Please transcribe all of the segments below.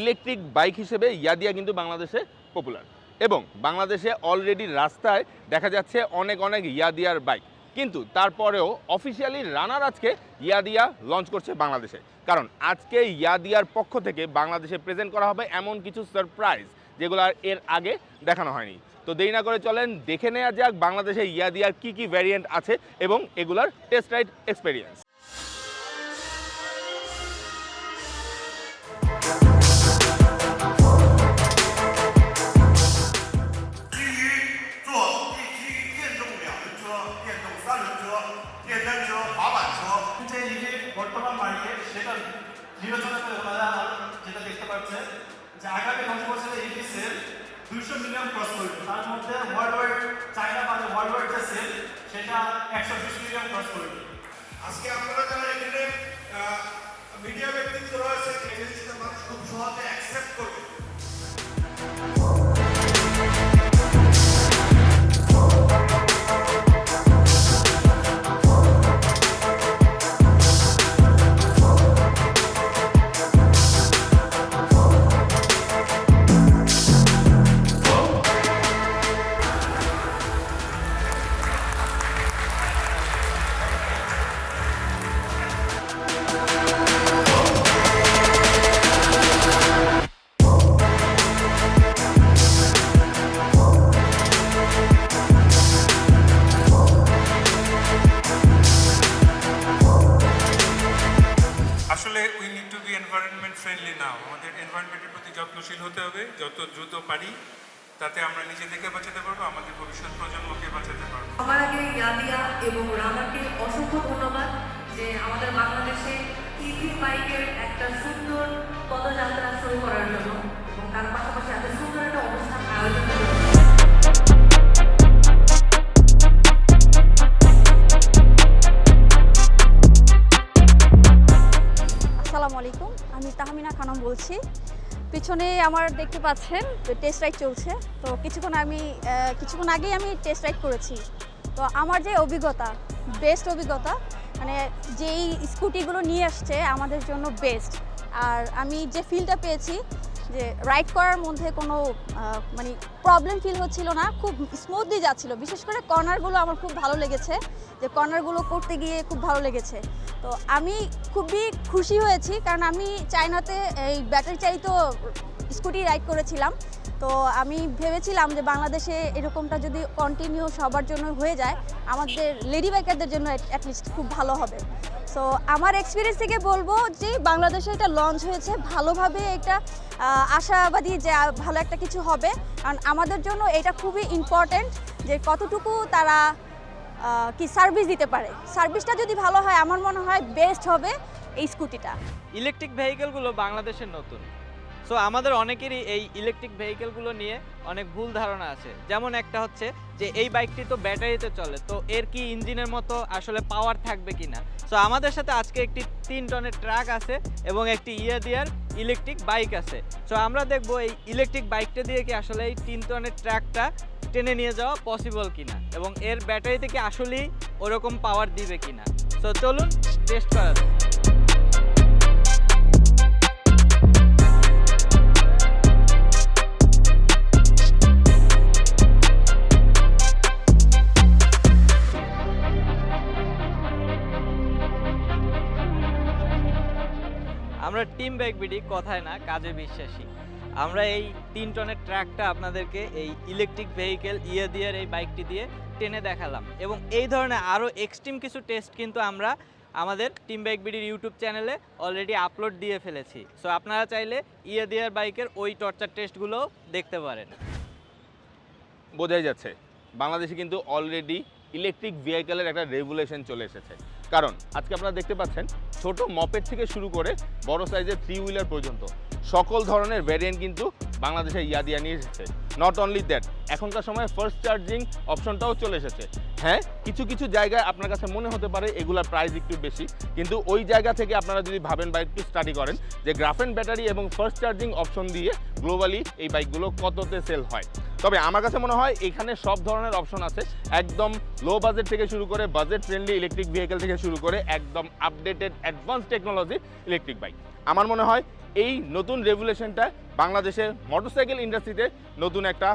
Electric bike হিসেবে ইয়াদিয়া কিন্তু বাংলাদেশে পপুলার এবং বাংলাদেশে অলরেডি রাস্তায় দেখা যাচ্ছে অনেক অনেক ইয়াদিয়ার বাইক কিন্তু তারপরেও অফিসিয়ালি রানার আজকে ইয়াদিয়া লঞ্চ করছে বাংলাদেশে। কারণ আজকে ইয়াদিয়ার পক্ষ থেকে বাংলাদেশে প্রেজেন্ট করা হবে এমন কিছু সারপ্রাইজ যেগুলো আর এর আগে দেখানো হয়নি। তো দেরি না করে চলেন, দেখে নেওয়া যাক বাংলাদেশে ইয়াদিয়ার কি কি ভ্যারিয়েন্ট আছে এবং এগুলার টেস্ট রাইড এক্সপেরিয়েন্স যে নিজে বর্তমান মার্কেট সেটা বিবেচনা করে ওনারা যেটা দেখতে পাচ্ছেন যে আগামী দশ বছরে ইভি সেল দুইশো মিলিয়ন ক্রস করবে। তার মধ্যে ওয়ার্ল্ড ওয়াইড চায়না মানে ওয়ার্ল্ড ওয়াইড যে সেল সেটা একশো বিশ মিলিয়ন ক্রস করবে। আজকে আপনারা যারা এখানে মিডিয়া ব্যক্তিত্ব রয়েছে খুব সহজে আসলে we need to be environment friendly now আমাদের এনভায়রনমেন্টের প্রতি যত্নশীল হতে হবে। যত দ্রুত পারি, তাতে আমরা নিজেদেরকে বাঁচাতে পারব, আমাদের ভবিষ্যৎ প্রজন্মকে বাঁচাতে পারব। আমার আগে ইয়াদিয়া এবং রানাকে অসংখ্য ধন্যবাদ যে আমাদের বাংলাদেশে ইভি বাইকের একটা সুন্দর পদযাত্রা শুরু করার জন্য এবং তার পাশাপাশি এত সুন্দর একটা অনুষ্ঠান আয়োজন খানম বলছি। পিছনে আমার দেখতে পাচ্ছেন টেস্ট রাইড চলছে। তো কিছুক্ষণ আমি কিছুক্ষণ আগেই আমি টেস্ট রাইড করেছি। তো আমার যে অভিজ্ঞতা বেস্ট অভিজ্ঞতা মানে যেই স্কুটিগুলো নিয়ে আসছে আমাদের জন্য বেস্ট আর আমি যে ফিলটা পেয়েছি যে রাইড করার মধ্যে কোনো মানে প্রবলেম ফিল হচ্ছিল না, খুব স্মুথলি যাচ্ছিল। বিশেষ করে কর্নারগুলো আমার খুব ভালো লেগেছে, যে কর্নারগুলো করতে গিয়ে খুব ভালো লেগেছে। তো আমি খুবই খুশি হয়েছি, কারণ আমি চায়নাতে এই ব্যাটারি চালিত স্কুটি রাইড করেছিলাম। তো আমি ভেবেছিলাম যে বাংলাদেশে এরকমটা যদি কন্টিনিউ সবার জন্য হয়ে যায়, আমাদের লেডি বাইকারদের জন্য অ্যাটলিস্ট খুব ভালো হবে। সো আমার এক্সপিরিয়েন্স থেকে বলব যে বাংলাদেশে এটা লঞ্চ হয়েছে ভালোভাবে এটা আশাবাদী যে ভালো একটা কিছু হবে। কারণ আমাদের জন্য এটা খুবই ইম্পর্ট্যান্ট যে কতটুকু তারা কি সার্ভিস দিতে পারে। সার্ভিসটা যদি ভালো হয়, আমার মনে হয় বেস্ট হবে এই স্কুটিটা। ইলেকট্রিক ভেহিকেলগুলো বাংলাদেশের নতুন। সো আমাদের অনেকেরই এই ইলেকট্রিক ভেহিকেলগুলো নিয়ে অনেক ভুল ধারণা আছে। যেমন একটা হচ্ছে যে, এই বাইকটি তো ব্যাটারিতে চলে, তো এর কি ইঞ্জিনের মতো আসলে পাওয়ার থাকবে কি না সো আমাদের সাথে আজকে একটি তিন টনের ট্রাক আছে এবং একটি ইয়ে দিয়ার ইলেকট্রিক বাইক আছে। সো আমরা দেখব এই ইলেকট্রিক বাইকটা দিয়ে কি আসলে এই তিন টনের ট্রাকটা টেনে নিয়ে যাওয়া পসিবল কিনা এবং এর ব্যাটারি থেকে আসলেই ওরকম পাওয়ার দিবে কিনা। সো চলুন টেস্ট করা যাক। টিম ব্যাগ বিডি, কথায় না, কাজে বিশ্বাসী। আমরা এই তিন টনের ট্র্যাকটা আপনাদেরকে এই ইলেকট্রিক ভেহিকেল ইয়ে দিয়ার এই বাইকটি দিয়ে টেনে দেখালাম। এবং এই ধরনের আরও এক্সট্রিম কিছু টেস্ট কিন্তু আমরা আমাদের টিম বাইক বিডির ইউটিউব চ্যানেলে অলরেডি আপলোড দিয়ে ফেলেছি। সো আপনারা চাইলে ইয়ে দিয়ার বাইকের ওই টর্চার টেস্টগুলোও দেখতে পারেন। বোঝাই যাচ্ছে, বাংলাদেশে কিন্তু অলরেডি ইলেকট্রিক ভেহিকেলের একটা রেগুলেশন চলে এসেছে। কারণ, আজকে আপনারা দেখতে পাচ্ছেন ছোট মপের থেকে শুরু করে বড় সাইজের থ্রি হুইলার পর্যন্ত। সকল ধরনের ভ্যারিয়েন্ট কিন্তু বাংলাদেশে ইয়াদিয়া নিয়ে এসেছে নট অনলি দ্যাট এখনকার সময় ফার্স্ট চার্জিং অপশনটাও চলে এসেছে। হ্যাঁ কিছু কিছু জায়গায় আপনার কাছে মনে হতে পারে এগুলার প্রাইস একটু বেশি, কিন্তু ওই জায়গা থেকে আপনারা যদি ভাবেন বা একটু স্টাডি করেন যে গ্রাফেন ব্যাটারি এবং ফার্স্ট চার্জিং অপশন দিয়ে গ্লোবালি এই বাইকগুলো কততে সেল হয়। তবে আমার কাছে মনে হয় এখানে সব ধরনের অপশন আছে, একদম লো বাজেট থেকে শুরু করে বাজেট ফ্রেন্ডলি ইলেকট্রিক ভেহিকেল থেকে শুরু করে একদম updated advance technology electric bike আমার মনে হয় এই নতুন রেগুলেশনটা বাংলাদেশের মোটরসাইকেল ইন্ডাস্ট্রিতে নতুন একটা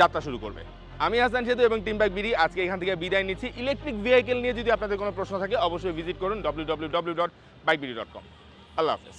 যাত্রা শুরু করবে। আমি হাসান সেতু এবং টিম বাইক বিডি আজকে এখান থেকে বিদায় নিচ্ছি। ইলেকট্রিক ভেহিকেল নিয়ে যদি আপনাদের কোনো প্রশ্ন থাকে, অবশ্যই ভিজিট করুন W W W dot bike BD dot com আল্লাহ হাফেজ।